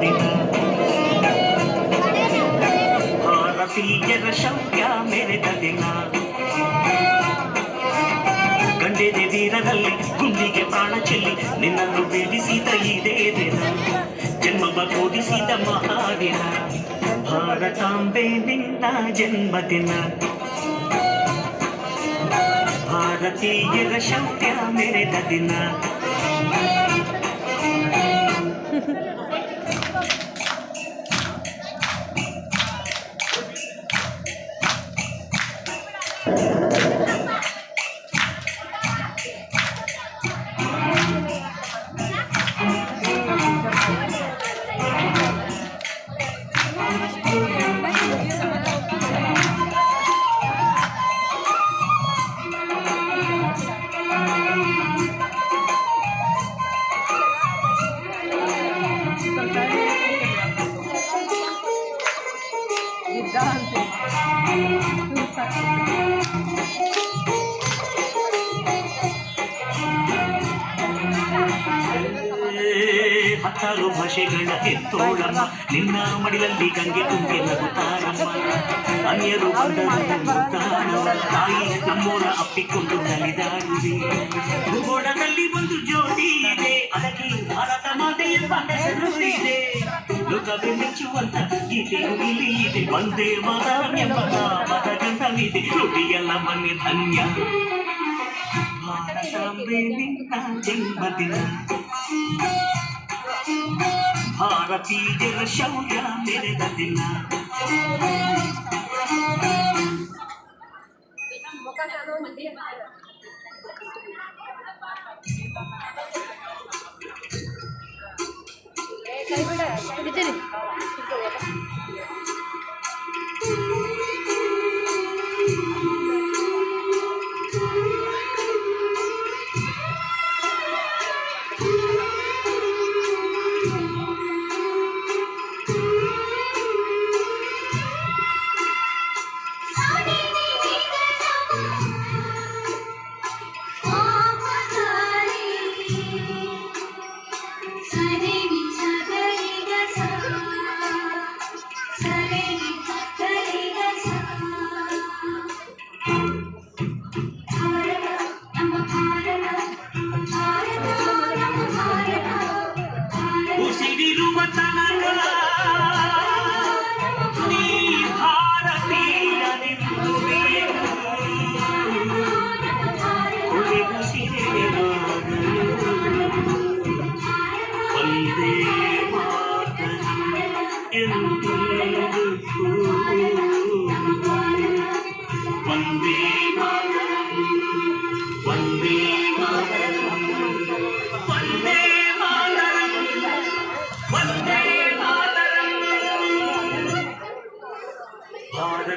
ದಿನ ಭಾರತೀಯರ ಶೌರ್ಯ ಮೆರೆದ ದಿನ. ಗಂಡೆದೆ ವೀರದಲ್ಲಿ ಗುಂಡಿಗೆ ಪ್ರಾಣ ಚೆಲ್ಲಿ ನಿನ್ನನ್ನು ಬೀಳಿಸಿದ ಇದೇ ದಿನ. ಜನ್ಮವ ಕೋಡಿಸಿದ ಮಹಾದಿನ ಭಾರತಾಂಬೆ ನಿನ್ನ ಜನ್ಮದಿನ. ಭಾರತೀಯರ ಶೌರ್ಯ ಮೆರೆದ ದಿನ. ಹತ್ತಾರು ಭಾಷೆಗಳ ಎತ್ತೋಳಮ್ಮ ನಿನ್ನ ಮಡಿಲಲ್ಲಿ ಗಂಗೆ ತುಂಬಿ ನಗುತ್ತಾರಮ್ಮ ಅನ್ಯರು ಬಂದರು ಮುದ್ದಾಡುವ ತಾಯಿ ನಮ್ಮೋರ ಅಪ್ಪಿಕೊಂಡು ನಲಿದಾಡುವೆ ಭೂಗೋಳದಲ್ಲಿ ಒಂದು ಜ್ಯೋತಿ ಇದೆ ಅದಕ್ಕೆ ಭಾರತ ಮಾತೆ ಎಂಬ ಹೆಸರು ಇದೆ ಲೋಕವೇ ಮೆಚ್ಚುವಂತ ಗೀತೆಯು ಇಲ್ಲಿ ಇದೆ ಒಂದೇ ಮತ ಎಂಬ ನಾಮದ ಗಂಧವಿದೆ ನುಡಿಯಲ್ಲ ಮನೆ ಧನ್ಯ ಭಾರತಾಂಬೆ ನಿನ್ನ ಜನ್ಮದಿನ ಭಾರತೀಯರ ಶೌರ್ಯ ಮೆರೆದ ದಿನ ಉಸಿರಿರುವ